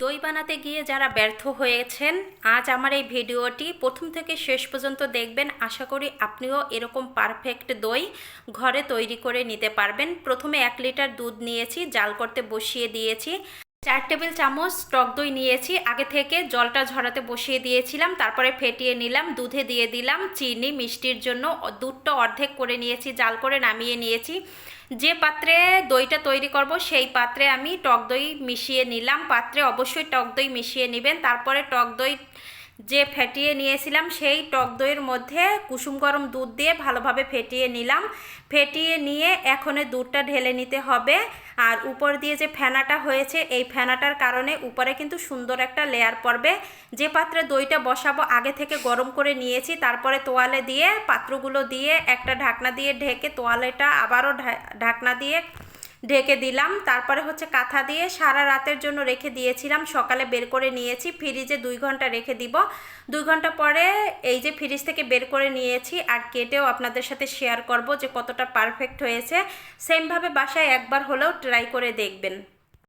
দই বানাতে গিয়ে যারা ব্যর্থ হয়েছেন, আজ আমার এই ভিডিওটি প্রথম থেকে শেষ পর্যন্ত দেখবেন। আশা করি আপনিও এরকম পারফেক্ট দই ঘরে তৈরি করে নিতে পারবেন। প্রথমে এক লিটার দুধ নিয়েছি, জাল করতে বসিয়ে দিয়েছি। চার টেবিল চামচ টক দই নিয়েছি। আগে থেকে জলটা ঝরাতে বসিয়ে দিয়েছিলাম, তারপরে ফেটিয়ে নিলাম, দুধে দিয়ে দিলাম, চিনি, মিষ্টির জন্য দুধটা অর্ধেক করে নিয়েছি, জাল করে নামিয়ে নিয়েছি। যে পাত্রে দইটা তৈরি করব, সেই পাত্রে আমি টক দই মিশিয়ে নিলাম। পাত্রে অবশ্যই টক দই মিশিয়ে নেবেন, তারপরে টক দই যে ফেটিয়ে নিয়েছিলাম সেই টক দইয়ের মধ্যে কুসুম গরম দুধ দিয়ে ভালোভাবে ফেটিয়ে নিলাম। ফেটিয়ে নিয়ে এখন দুধটা ঢেলে নিতে হবে। আর উপর দিয়ে যে ফেনাটা হয়েছে, এই ফেনাটার কারণে উপরে কিন্তু সুন্দর একটা লেয়ার পড়বে। যে পাত্রে দইটা বসাবো, আগে থেকে গরম করে নিয়েছি, তারপরে তোয়ালে দিয়ে পাত্রগুলো দিয়ে একটা ঢাকনা দিয়ে ঢেকে তোয়ালেটা আবারও ঢাকনা দিয়ে ঢেকে দিলাম। তারপরে হচ্ছে কাঁথা দিয়ে সারা রাতের জন্য রেখে দিয়েছিলাম। সকালে বের করে নিয়েছি। ফ্রিজে দুই ঘণ্টা রেখে দিব। দুই ঘণ্টা পরে এই যে ফ্রিজ থেকে বের করে নিয়েছি আর কেটেও আপনাদের সাথে শেয়ার করব যে কতটা পারফেক্ট হয়েছে। সেমভাবে বাসায় একবার হলেও ট্রাই করে দেখবেন।